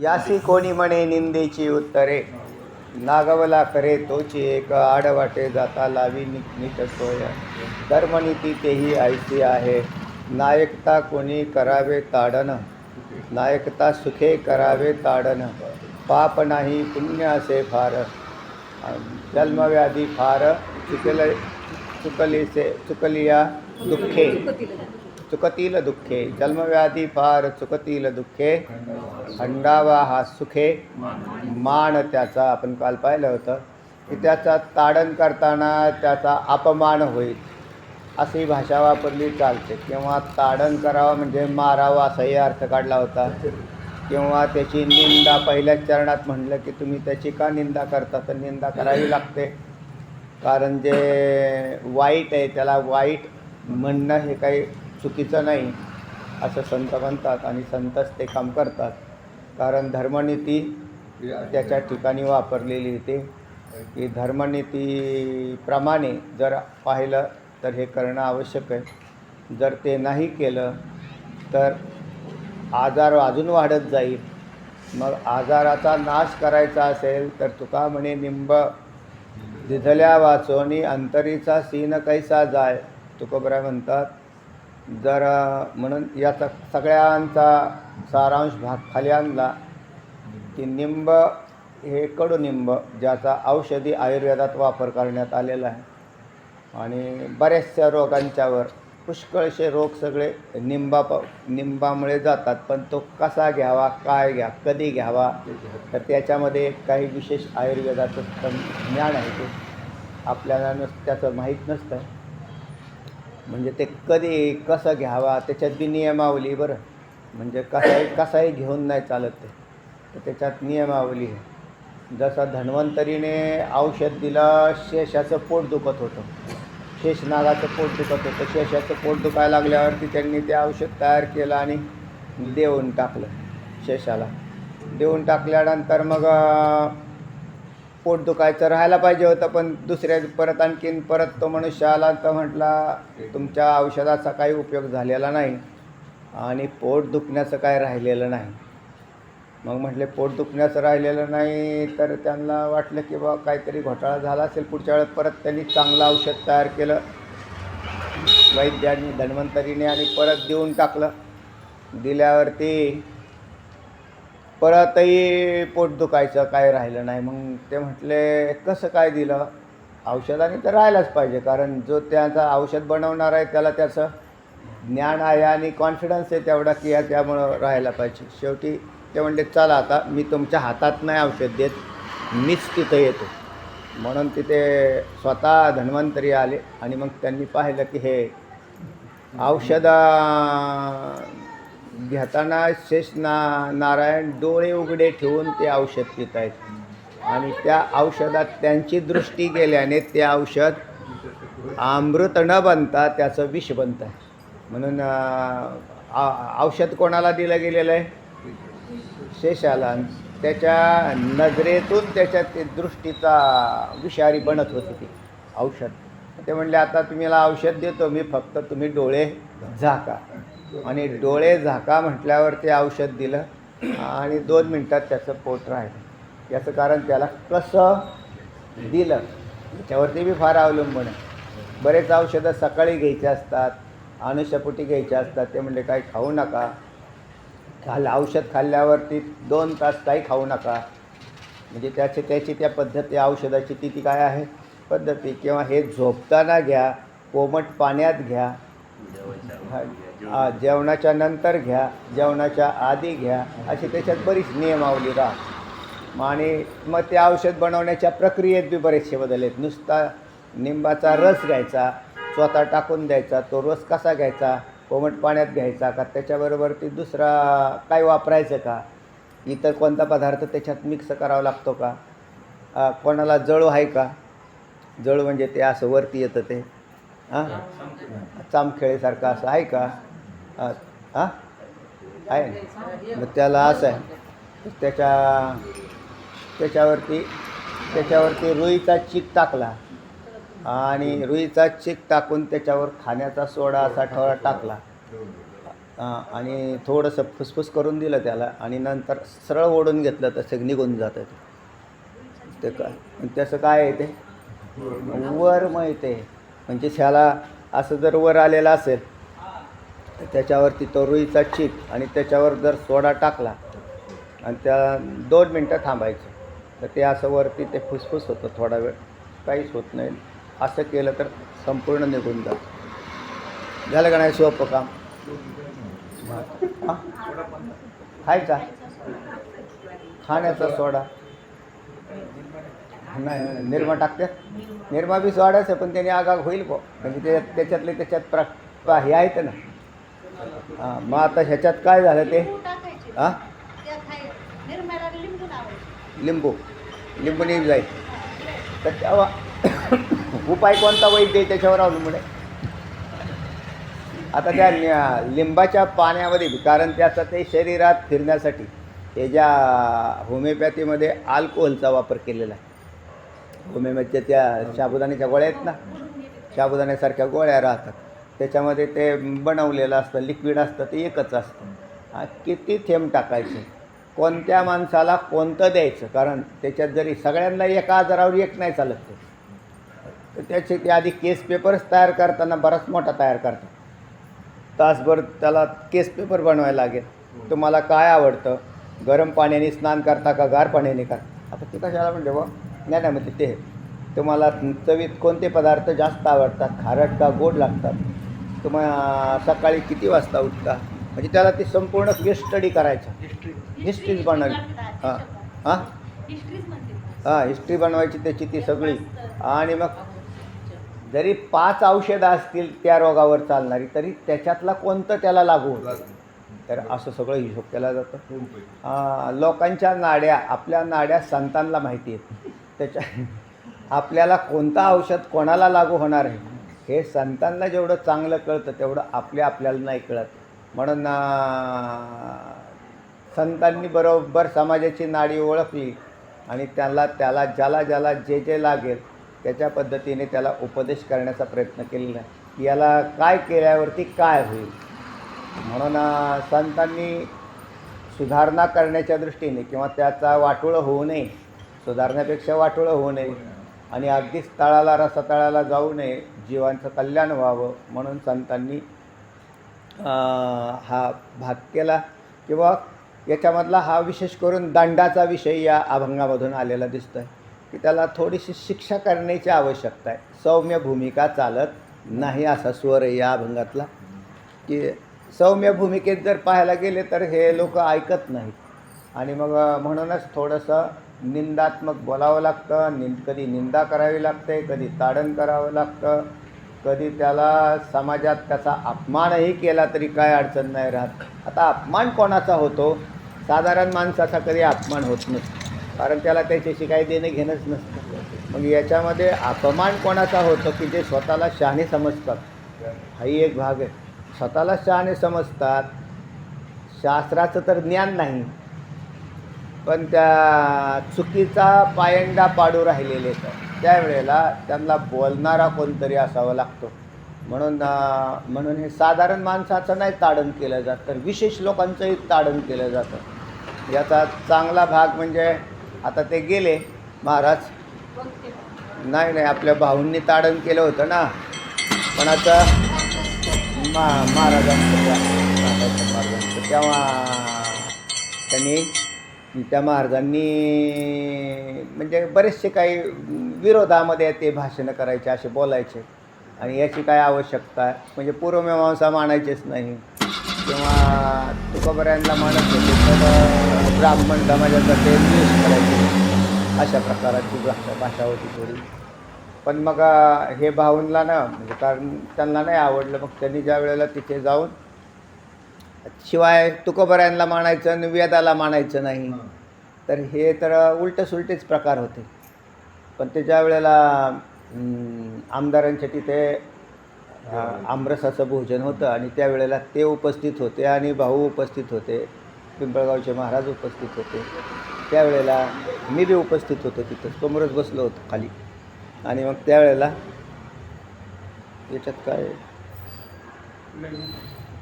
यासी कोणी म्हणे निंदेची उत्तरे. नागवला करे तोची एक आडवाटे जाता लावी नि नीट सोय. धर्मनीती तेही ऐसी आहे. नायकता कोणी करावे ताडन? नायकता सुखे करावे ताडन. पाप नाही पुण्य असे फार. जन्मव्याधी फार चुकल चुकलीसे चुकलिया दुःखे. चुकतील दुःखे जन्मव्याधी फार चुकतील दुःखे खंडावा हा सुखे मान त्याचा आपण काल पाहिलं होतं की त्याचा ताडण करताना त्याचा अपमान होईल अशी भाषा वापरली चालते. किंवा ताडण करावं म्हणजे मारावं असाही अर्थ काढला होता. किंवा त्याची निंदा पहिल्याच चरणात म्हटलं की तुम्ही त्याची का निंदा करता? तर निंदा करावी लागते. कारण जे वाईट आहे त्याला वाईट म्हणणं हे काही चुकीचं नाही असं संत म्हणतात आणि संतच ते काम करतात. कारण धर्मनीती त्याच्या ठिकाणी वापरलेली येते की धर्मनीतीप्रमाणे जर पाहिलं तर हे करणं आवश्यक आहे. जर ते नाही केलं तर आजार अजून वाढत जाईल. मग आजाराचा नाश करायचा असेल तर तुका म्हणे निंब दिधल्या वाचोनी अंतरीचा सीन कैसा जाय तुकोबरा म्हणतात. जर म्हणून याचा सगळ्यांचा सारांश भाग खाली आणला की निंब हे कडुनिंब ज्याचा औषधी आयुर्वेदात वापर करण्यात आलेला आहे. आणि बऱ्याचशा रोगांच्यावर पुष्कळसे रोग सगळे निंबा प निंबामुळे जातात पण तो कसा घ्यावा काय घ्या कधी घ्यावा तर त्याच्यामध्ये काही विशेष आयुर्वेदाचं ज्ञान आहे ते आपल्याला नस त्याचं माहीत नसतं. म्हणजे ते कधी कसं घ्यावा त्याच्यात बी नियमावली बरं. म्हणजे कसाही कसाही घेऊन नाही चालत ते. तर त्याच्यात नियमावली आहे. जसं धन्वंतरीने औषध दिलं शेषाचं पोट दुखत होतं. शेषनागाचं पोट दुखत होतं. शेषाचं पोट दुखायला लागल्यावरती त्यांनी ते औषध तयार केलं आणि देऊन टाकलं शेषाला. देऊन टाकल्यानंतर मग पोट दुखायचं राहायला पाहिजे होतं पण दुसऱ्या परत आणखीन परत तो मनुष्य आला तर म्हटला तुमच्या औषधाचा काही उपयोग झालेला नाही आणि पोट दुखण्याचं काय राहिलेलं नाही. मग म्हटले पोट दुखण्याचं राहिलेलं नाही तर त्यांना वाटलं की बा काहीतरी घोटाळा झाला असेल पुढच्या वेळेस परत त्यांनी चांगलं औषध तयार केलं. वैद्यांनी धन्वंतरीने आणि परत देऊन टाकलं. दिल्यावरती परतही पोट दुखायचं काय राहिलं नाही. मग ते म्हटले कसं काय दिलं? औषधाने तर राहायलाच पाहिजे. कारण जो त्याचा औषध बनवणार आहे त्याला त्याचं ज्ञान आहे आणि कॉन्फिडन्स आहे तेवढा की या त्यामुळं राहायला पाहिजे. शेवटी ते म्हणले चला आता मी तुमच्या हातात नाही औषध देत मीच तिथं येतो. म्हणून तिथे स्वतः धन्वंतरी आले आणि मग त्यांनी पाहिलं की हे औषध घेताना शेष ना नारायण डोळे उघडे ठेवून ते औषध पित आहेत आणि त्या औषधात त्यांची दृष्टी गेल्याने ते औषध अमृत न बनता त्याचं विष बनतं आहे म्हणून आ- औषध कोणाला दिलं गेलेलं आहे? शेषाला. त्याच्या नजरेतून त्याच्या ते दृष्टीचा विषारी बनत होती ती औषध. ते म्हणले आता तुम्हाला औषध देतो मी फक्त तुम्ही डोळे झाका. आणि डोळे झाका म्हटल्यावर ते औषध दिलं. आणि दोन मिनटात त्याचं पोट राहिलं. याचं कारण त्याला कसं दिलं याच्यावरती बी फार अवलंबून आहे. बरेच औषधं सकाळी घ्यायचे असतात अनुषपोटी घ्यायचे असतात ते म्हणले काही खाऊ नका. खाल औषध खाल्ल्यावरती दोन तास काही खाऊ नका. म्हणजे त्याची त्याची त्या पद्धती औषधाची ती ती काय आहे? पद्धती. किंवा हे झोपताना घ्या कोमट पाण्यात घ्या. जेवणाच्या नंतर घ्या जेवणाच्या आधी घ्या अशी त्याच्यात बरीच नियमावली राहत. मग आणि मग ते औषध बनवण्याच्या प्रक्रियेत बी बरेचसे बदल आहेत. नुसता निंबाचा रस घ्यायचा स्वतः टाकून द्यायचा तो रस कसा घ्यायचा कोमट पाण्यात घ्यायचा का त्याच्याबरोबर ती दुसरा काय वापरायचं का इतर कोणता पदार्थ त्याच्यात मिक्स करावा लागतो का कोणाला जळू आहे का? जळू म्हणजे ते असं वरती येतं ते. हां? चामखेळेसारखं असं आहे का? हां? आहे. ना मग त्याला असं आहे. त्याच्या त्याच्यावरती त्याच्यावरती रुईचा चीक टाकला. आणि रुईचा चीक टाकून त्याच्यावर खाण्याचा सोडा असा ठोळा टाकला. हां आणि थोडंसं फुसफुस करून दिलं त्याला. आणि नंतर सरळ ओढून घेतलं तर निघून जातं ते. काय त्याचं काय आहे ते? वर माहिती आहे. म्हणजे त्याला असं जर वर आलेलं असेल त्याच्यावरती तो रुईचा चीक आणि त्याच्यावर जर सोडा टाकला आणि त्या दोन मिनटं थांबायचं तर ते असं वरती ते फुसफुस होतं थोडा वेळ. काहीच होत नाही. असं केलं तर संपूर्ण निघून जातं. झालं का नाही सोपं काम हां खायचा खाण्याचा सोडा. नाही निरमा निर्मा टाकतात निर्मा बी सोडायचं पण त्याने आगाग होईल बो म्हणजे ते त्याच्यातले त्याच्यात प्र प्र- हे आहेत ना हां मग आता ह्याच्यात काय झालं ते? लिंबू हां? त्या लिंबू निघ जाईल. तर तेव्हा उपाय कोणता वैद्य आहे त्याच्यावर अवलंबून आहे? आता त्या लिंबाच्या पाण्यामध्ये कारण त्याचं ते शरीरात फिरण्यासाठी हे ज्या होमिओपॅथीमध्ये अल्कोहोलचा वापर केलेला आहे. होमिओपॅथीच्या त्या साबुदाण्याच्या गोळ्या आहेत ना? साबुदाण्यासारख्या गोळ्या राहतात. त्याच्यामध्ये ते बनवलेलं असतं लिक्विड असतं ते एकच असतं. किती थेंब टाकायचे? कोणत्या माणसाला कोणतं द्यायचं? कारण त्याच्यात जरी सगळ्यांना एका आजारावर एक नाही चालत ते. तर त्याचे ते आधी केस पेपर्स तयार करताना बराच मोठा तयार करतात. तासभर त्याला केस पेपर बनवायला लागेल. तुम्हाला काय आवडतं? गरम पाण्याने स्नान करता का? गार पाण्याने करता? आता ते कशाला म्हणजे बा नाही नाही म्हणजे ते. तुम्हाला चवीत कोणते पदार्थ जास्त आवडतात? खारट का गोड लागतात? तुम्हाला सकाळी किती वाजता उठता? म्हणजे त्याला ती संपूर्ण केस स्टडी करायचा. हिस्ट्रीज बनवायची हां. हां? हां हिस्ट्री बनवायची त्याची ती सगळी. आणि मग जरी पाच औषधं असतील त्या रोगावर चालणारी तरी त्याच्यातला कोणतं त्याला लागू तर असं सगळं हिशोब केला जातं. हां, लोकांच्या नाड्या आपल्या नाड्या संतांना माहिती आहेत. त्याच्या आपल्याला कोणतं औषध कोणाला लागू होणार आहे? हे संतांना जेवढं चांगलं कळतं तेवढं आपल्या आपल्याला नाही कळत. म्हणून संतांनी बरोबर समाजाची नाडी ओळखली आणि त्याला त्याला ज्याला ज्याला जे जे लागेल त्याच्या पद्धतीने त्याला उपदेश करण्याचा प्रयत्न केलेला की याला काय केल्यावरती काय होईल? म्हणून संतांनी सुधारणा करण्याच्या दृष्टीने किंवा त्याचा वाटोळं होऊ नये सुधारण्यापेक्षा वाटोळं होऊ नये आणि अगदीच तळाला रसातळाला जाऊ नये जीवांचं कल्याण व्हावं म्हणून संतांनी हा भाग केला. किंवा याच्यामधला हा विशेष करून दंडाचा विषय या अभंगामधून आलेला दिसतो आहे की त्याला थोडीशी शिक्षा करण्याची आवश्यकता आहे. सौम्य भूमिका चालत नाही असा स्वर आहे या अभंगातला. की सौम्य भूमिकेत जर पाहायला गेले तर हे लोक ऐकत नाहीत. आणि मग म्हणूनच थोडंसं निंदात्मक बोलावं लागतं निंद कधी निंदा करावी लागते कधी ताडण करावं लागतं कधी त्याला समाजात त्याचा अपमानही केला तरी काय अडचण नाही राहत. आता अपमान कोणाचा होतो? साधारण माणसाचा कधी अपमान होत नसतो कारण त्याला त्याच्याशी काही देणं घेणंच नसतं. मग याच्यामध्ये अपमान कोणाचा होतो की जे स्वतःला शहाणे समजतात? हाही एक भाग आहे. स्वतःला शहाणे समजतात शास्त्राचं तर ज्ञान नाही. पण त्या चुकीचा पायंडा पाडू राहिलेले तर. त्यावेळेला त्यांना बोलणारा कोणतरी असावा लागतो. म्हणून म्हणून हे साधारण माणसाचं नाही ताडण केलं जात तर विशेष लोकांचंही ताडण केलं जातं. याचा चांगला भाग म्हणजे आता ते गेले महाराज. नाही नाही आपल्या भाऊंनी ताडण केलं होतं ना. पण आता मा महाराजांचं महाराजांचं महाराजांचं तेव्हा त्यांनी त्या महाराजांनी म्हणजे बरेचसे काही विरोधामध्ये ते भाषणं करायचे असे बोलायचे. आणि याची काय आवश्यकता? आहे म्हणजे पूर्वमीमांसा मानायचेच नाही. किंवा तुकोबऱ्यांना मानत होते तर ब्राह्मण समाजाचा ते द्वेष करायचे. अशा प्रकाराची भाषा भाषा होती थोडी. पण मग हे भाऊंना ना म्हणजे कारण त्यांना नाही आवडलं मग त्यांनी ज्या वेळेला तिथे जाऊन शिवाय तुकोबऱ्यांना मानायचं आणि वेदाला मानायचं नाही. तर हे तर उलटे सुलटेच प्रकार होते. पण ते ज्या वेळेला आमदारांच्या तिथे आमरसाचं भोजन होतं आणि त्यावेळेला ते उपस्थित होते आणि भाऊ उपस्थित होते पिंपळगावचे महाराज उपस्थित होते त्यावेळेला मी बी उपस्थित होतो तिथं समोरच बसलो होतो खाली. आणि मग त्यावेळेला याच्यात काय?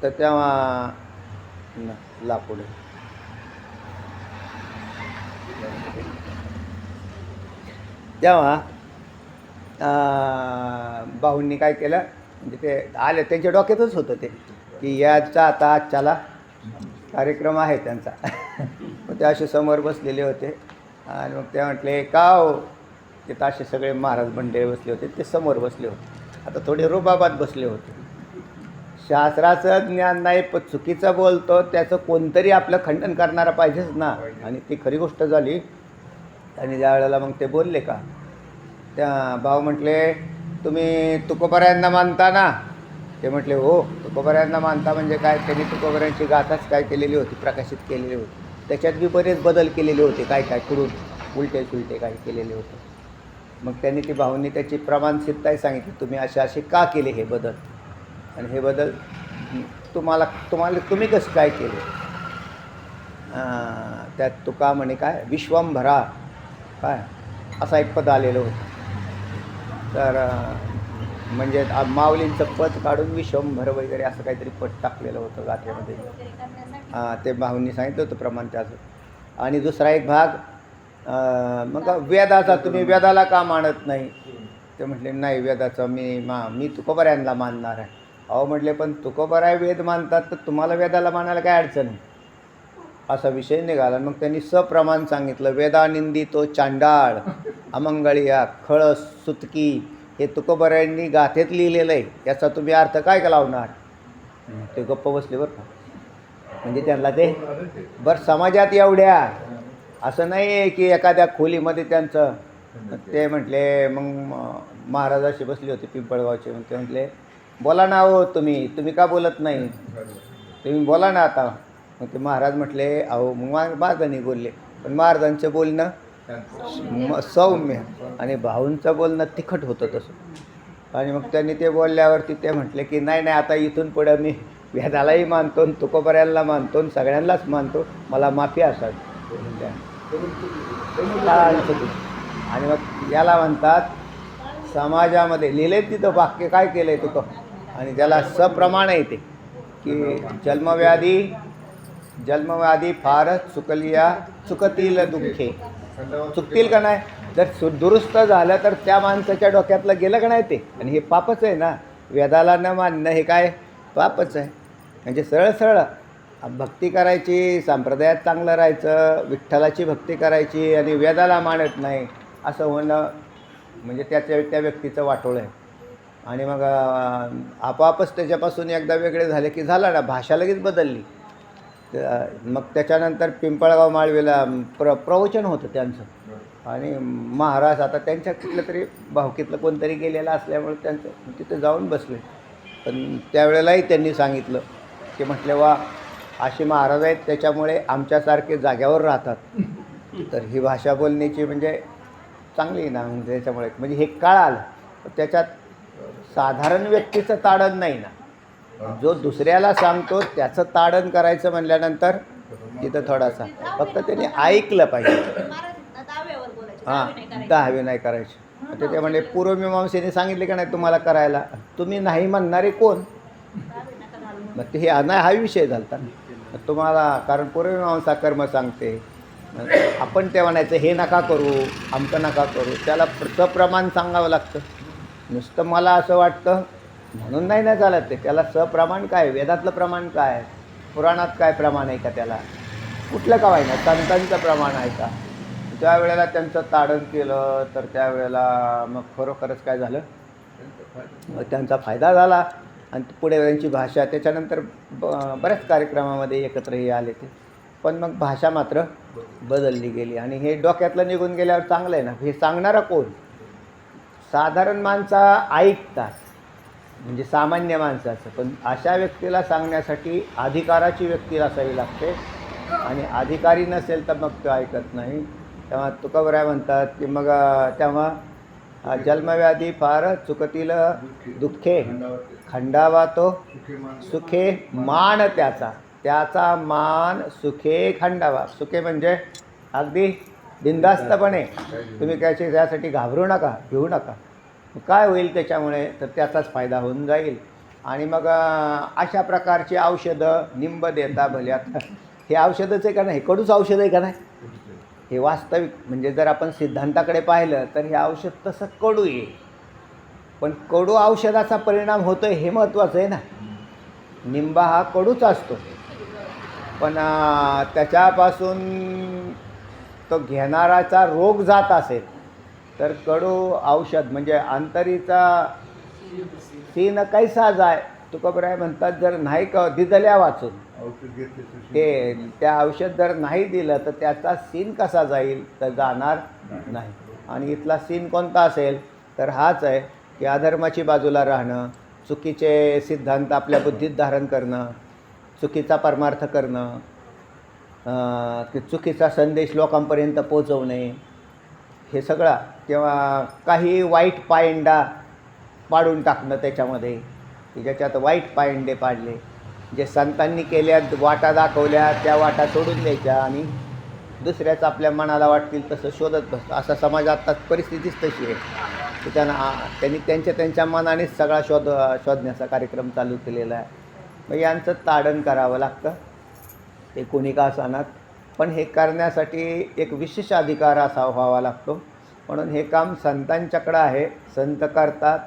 तर तेव्हा न, लाकूड तेव्हा भाऊंनी काय केलं म्हणजे ते आले त्यांच्या डोक्यातच होतं ते की याचा आता आजच्याला कार्यक्रम आहे त्यांचा. मग ते असे समोर बसलेले होते. आणि मग ते म्हटले का हो? तिथं असे सगळे महाराज मंडळी बसले होते ते समोर बसले होते. आता थोडे रुबाबात बसले होते. शास्त्राचं ज्ञान नाही पण चुकीचं बोलतो त्याचं कोणतरी आपलं खंडन करणारा पाहिजेच ना. आणि ती खरी गोष्ट झाली. आणि ज्या वेळेला मग ते बोलले का त्या भाऊ म्हटले तुम्ही तुकोबऱ्यांना मानता ना? ते म्हटले हो तुकोबऱ्यांना मानता म्हणजे काय? त्यांनी तुकोबऱ्यांची गाथाच काय केलेली होती प्रकाशित केलेली होती. त्याच्यात बी बरेच बदल केलेले होते काय काय करून उलटे सुलटे काय केलेले होते. मग त्यांनी ती भाऊंनी त्याची प्रमाणसिद्धताही सांगितली तुम्ही असे असे का केले हे बदल? आणि हे बदल तुम्हाला तुम्हाला तुम्ही कसं काय केले? त्यात तुका म्हणे काय विश्वंभरा काय? असा एक पद आलेलं होतं. तर म्हणजे माऊलींचं पद काढून विश्वंभर वगैरे असं काहीतरी पद टाकलेलं होतं गाठ्यामध्ये. ते भाऊंनी सांगितलं होतं प्रमाण त्याचं. आणि दुसरा एक भाग मग वेदाचा तुम्ही वेदाला का मानत नाही? ते म्हटले नाही वेदाचं मी मा मी तुकोबऱ्यांना मानणार आहे. अहो म्हटले पण तुकोबराय वेद मानतात तर तुम्हाला वेदाला मानायला काय अडचण आहे? असा विषय निघाला. मग त्यांनी सप्रमाण सांगितलं वेदानिंदी तो चांडाळ अमंगळिया खळस सुतकी हे तुकोबरायांनी गाथेत लिहिलेलं आहे. याचा तुम्ही अर्थ काय का लावणार? ते गप्प बसले बरं का. म्हणजे त्यांना ते बरं समाजात एवढ्या असं नाही आहे की एखाद्या खोलीमध्ये त्यांचं ते म्हटले मग महाराजाशी बसले होते पिंपळगावचे. मग ते म्हटले बोला ना हो तुम्ही. तुम्ही का बोलत नाही? तुम्ही बोला ना आता. मग ते महाराज म्हटले अहो मग महाराजांनी बोलले. पण महाराजांचं बोलणं म- सौम्य. आणि भाऊंचं बोलणं तिखट होतं तसं. आणि मग त्यांनी ते बोलल्यावरती ते म्हटले की नाही नाही आता इथून पुढं मी व्याजालाही मानतो तुकोबऱ्याला मानतो आणि सगळ्यांनाच मानतो. मला माफी असावी. आणि मग याला म्हणतात समाजामध्ये लिहिले तिथं वाक्य. काय केलं आहे तुकं आणि त्याला सप्रमाण येते की जन्मव्याधी जन्मव्याधी फारच चुकलिया चुकतील दुःखे. चुकतील का नाही? जर सु दुरुस्त झालं तर त्या माणसाच्या डोक्यातलं गेलं का नाही ते? आणि हे पापच आहे ना? वेदाला न मानणं हे काय? पापच आहे. म्हणजे सरळ सरळ भक्ती करायची संप्रदायात चांगलं राहायचं विठ्ठलाची भक्ती करायची आणि वेदाला मानत नाही असं होणं म्हणजे त्याच्या त्या व्यक्तीचं वाटोळं आहे. आणि मग आपोआपच त्याच्यापासून एकदा वेगळे झाले की झाला ना भाषा लगेच बदलली. मग त्याच्यानंतर पिंपळगाव माळवेला प्र प्रवचन होतं त्यांचं. आणि महाराज आता त्यांच्या कुठलं तरी भावकीतलं कोणतरी गेलेलं असल्यामुळे त्यांचं तिथं जाऊन बसले. पण त्यावेळेलाही त्यांनी सांगितलं की म्हटले वा असे महाराज आहेत त्याच्यामुळे आमच्यासारखे जाग्यावर राहतात. तर ही भाषा बोलण्याची म्हणजे चांगली ना म्हणजे त्याच्यामुळे म्हणजे हे काळ आलं. त्याच्यात साधारण व्यक्तीचं ताडण नाही ना. जो दुसऱ्याला सांगतो त्याचं ताडण करायचं म्हणल्यानंतर तिथं थोडासा फक्त त्याने ऐकलं पाहिजे. हां दहावी नाही करायची. नाही करायची तर ते म्हणले पूर्वमीमांसेने सांगितले का नाही तुम्हाला करायला? तुम्ही नाही म्हणणारे कोण? मग ते हे नाही हा विषय झाला तुम्हाला कारण पूर्वमीमांसा कर्म सांगते. आपण ते म्हणायचं हे नका करू आमचं नका करू. त्याला सप्रमाण सांगावं लागतं. नुसतं मला असं वाटतं म्हणून नाही ना चालत ते. त्याला सप्रमाण काय? वेदातलं प्रमाण काय? पुराणात काय प्रमाण आहे का त्याला? कुठलं का ना संतांचं प्रमाण आहे का? त्यावेळेला त्यांचं ताडण केलं तर त्यावेळेला मग खरोखरच काय झालं? मग त्यांचा फायदा झाला. आणि पुढे त्यांची भाषा त्याच्यानंतर ब बऱ्याच कार्यक्रमामध्ये एकत्रही आले ते. पण मग भाषा मात्र बदलली गेली. आणि हे डोक्यातलं निघून गेल्यावर चांगलं आहे ना? हे सांगणारा कोण? साधारण माणसं ऐकतात म्हणजे सामान्य माणसाचं. पण अशा व्यक्तीला सांगण्यासाठी अधिकाराची व्यक्ती असावी लागते. आणि अधिकारी नसेल तर मग तो ऐकत नाही. तेव्हा तुकाबराय म्हणतात की मग तेव्हा जन्मव्याधी फार चुकतील दुःखे. खंडावा तो सुखे मान त्याचा. त्याचा मान सुखे खंडावा. सुखे म्हणजे अगदी बिंदास्तपणे तुम्ही त्याची त्यासाठी घाबरू नका घेऊ नका. काय होईल त्याच्यामुळे? तर त्याचाच फायदा होऊन जाईल. आणि मग अशा प्रकारची औषधं निंब देता भले आता हे औषधंच आहे का नाही? हे कडूच औषध आहे का नाही? हे वास्तविक म्हणजे जर आपण सिद्धांताकडे पाहिलं तर हे औषध तसं कडू आहे. पण कडू औषधाचा परिणाम होतो हे महत्त्वाचं आहे ना. निंबा हा कडूच असतो. पण त्याच्यापासून तो घेणाराचा रोग जात असेल तर कडू औषध म्हणजे अंतरीचा सीन कैसा जाय तुकोबराय म्हणतात जर नाही क दिदल्या वाचून. ते त्या औषध जर नाही दिलं तर त्याचा सीन कसा जाईल तर जाणार नाही. आणि इथला सीन कोणता असेल तर हाच आहे की अधर्माची बाजूला राहणं चुकीचे सिद्धांत आपल्या बुद्धीत धारण करणं चुकीचा परमार्थ करणं की चुकीचा संदेश लोकांपर्यंत पोचवणे हे सगळा किंवा काही वाईट पायंडा पाडून टाकणं त्याच्यामध्ये की ज्याच्यात वाईट पायंडे पाडले. जे संतांनी केल्या वाटा दाखवल्या त्या वाटा सोडून द्यायच्या आणि दुसऱ्याच आपल्या मनाला वाटतील तसं शोधत बसतो असा समाज आत्ताच परिस्थितीच तशी आहे. की त्यांना त्यांनी त्यांच्या त्यांच्या मनानेच सगळा शोध शोधण्याचा कार्यक्रम चालू केलेला आहे. मग यांचं ताडण करावं लागतं. ते कोणी का असानात? पण हे करण्यासाठी एक विशेष अधिकार असा व्हावा लागतो. म्हणून हे काम संतांच्याकडं आहे. संत करतात.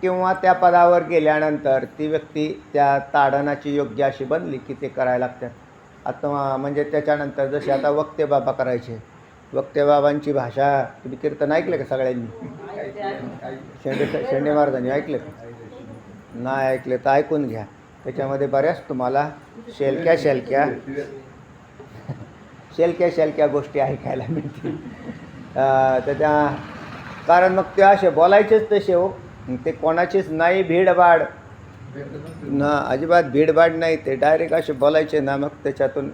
किंवा त्या पदावर गेल्यानंतर ती व्यक्ती त्या ताडणाची योग्य अशी बनली की ते करायला लागतात. आता म्हणजे त्याच्यानंतर जसे आता वक्ते बाबा करायचे. वक्ते बाबांची भाषा तुम्ही कीर्तन ऐकलं का सगळ्यांनी? शेंडे शेंडे महाराजांनी ऐकलं का? नाही ऐकले तर ऐकून घ्या. त्याच्यामध्ये बऱ्याच तुम्हाला शेलक्या शेलक्या. शेलक्या शेलक्या गोष्टी ऐकायला मिळतील. तर त्या कारण मग ते असे बोलायचेच तसे हो. ते कोणाचीच नाही भीडभाड. ना अजिबात भीडभाड नाही. ते डायरेक्ट असे बोलायचे ना मग त्याच्यातून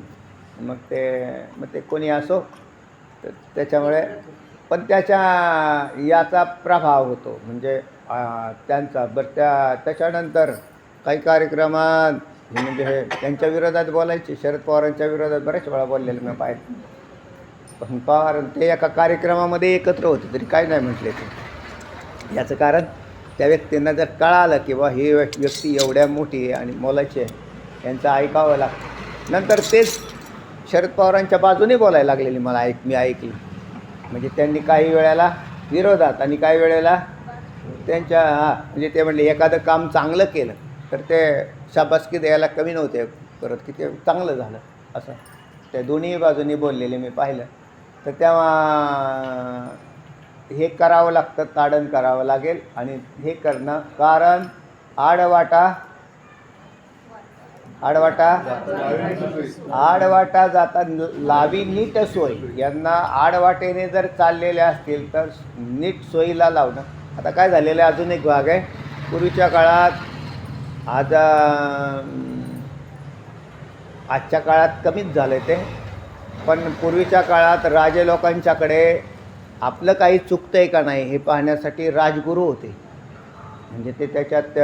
मग ते मग ते कोणी असो तर त्याच्यामुळे पण त्याच्या याचा प्रभाव होतो. म्हणजे त्यांचा बरं त्या त्याच्यानंतर काही कार्यक्रमात हे म्हणजे हे त्यांच्या विरोधात बोलायचे शरद पवारांच्या विरोधात बऱ्याच वेळा बोललेलं मी पाहिजे पण पवार ते एका कार्यक्रमामध्ये एकत्र होते तरी काय नाही म्हटले ते. याचं कारण त्या व्यक्तींना जर कळालं की बा ही व्यक्ती एवढ्या मोठी आहे आणि मोलाची आहे यांचं ऐकावं लागतं. नंतर तेच शरद पवारांच्या बाजूने बोलायला लागलेली मला ऐक मी ऐकली. म्हणजे त्यांनी काही वेळेला विरोधात आणि काही वेळेला त्यांच्या हां म्हणजे ते म्हणले एखादं काम चांगलं केलं. तर ते शाबासकी द्यायला कमी नव्हते. परत की ते चांगलं झालं असं. त्या दोन्ही बाजूनी बोललेले मी पाहिलं. तर तेव्हा हे करावं लागतं ताडण करावं लागेल आणि हे करणं कारण आडवाटा आडवाटा आडवाटा जाता लावी नीट सोय. यांना आडवाटेने जर चाललेले असतील तर नीट सोयीला लावणं. आता काय झालेलं आहे? अजून एक भाग आहे. पूर्वीच्या काळात आज आजच्या काळात कमीच झालं ते. पण पूर्वीच्या काळात राजे लोकांच्याकडे आपलं काही चुकतं आहे का नाही हे पाहण्यासाठी राजगुरू होते. म्हणजे ते त्याच्यात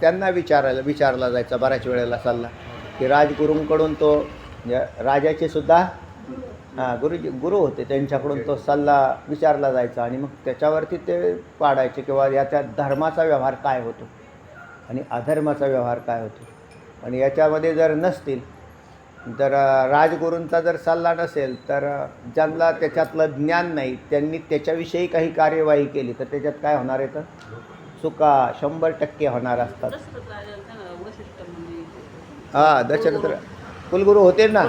त्यांना विचारायला विचारला जायचा बऱ्याच वेळेला सल्ला की राजगुरूंकडून तो म्हणजे राजाचे सुद्धा हां गुरुजी गुरु होते. त्यांच्याकडून तो सल्ला विचारला जायचा आणि मग त्याच्यावरती ते पाडायचे किंवा याच्या धर्माचा व्यवहार काय होतो. आणि अधर्माचा व्यवहार काय होतो? आणि याच्यामध्ये जर नसतील जर राजगुरूंचा जर सल्ला नसेल तर ज्यांना त्याच्यातलं ज्ञान नाही त्यांनी त्याच्याविषयी काही कार्यवाही केली तर त्याच्यात काय होणार आहे तर? चुका शंभर टक्के होणार असतात. हां दशरथ कुलगुरू होते ना?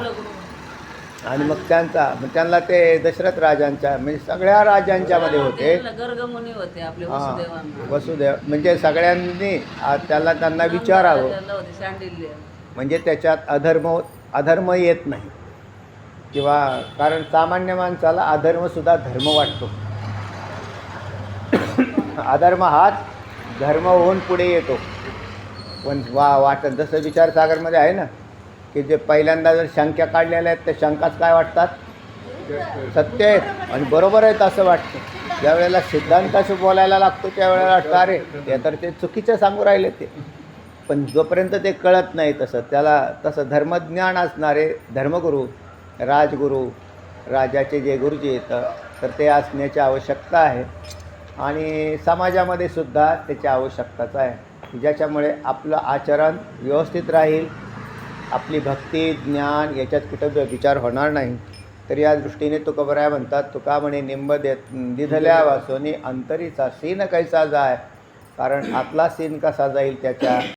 आणि मग त्यांचा मग त्यांना ते दशरथ राजांच्या म्हणजे सगळ्या राजांच्यामध्ये होते. गर्गमुनी होते आपले वसुदेव म्हणजे सगळ्यांनी त्याला त्यांना विचारावं. म्हणजे त्याच्यात अधर्म अधर्म येत नाही. किंवा कारण सामान्य माणसाला अधर्मसुद्धा धर्म वाटतो. अधर्म हाच धर्म होऊन पुढे येतो. पण वा वाटत जसं विचारसागरमध्ये आहे ना की जे पहिल्यांदा जर शंका काढलेल्या आहेत त्या शंकाच काय वाटतात? सत्य आहेत. आणि बरोबर आहेत असं वाटतं. ज्या वेळेला सिद्धांताशी बोलायला लागतो त्यावेळेला वाटतं अरे हे तर ते चुकीचं सांगू राहिले ते. पण जोपर्यंत ते कळत नाही तसं त्याला तसं धर्मज्ञान असणारे धर्मगुरू राजगुरू राजाचे जे गुरुजी येतं तर ते असण्याची आवश्यकता आहे. आणि समाजामध्ये सुद्धा त्याची आवश्यकताच आहे. ज्याच्यामुळे आपलं आचरण व्यवस्थित राहील आपली भक्ती ज्ञान याच्यात कुठं विचार होणार नाही. तर या दृष्टीने तुकोबराय म्हणतात तुका म्हणे निंब देत दिधल्या वासोनी अंतरीचा सीन कैसा जाय? कारण आतला सीन कसा जाईल त्याच्या?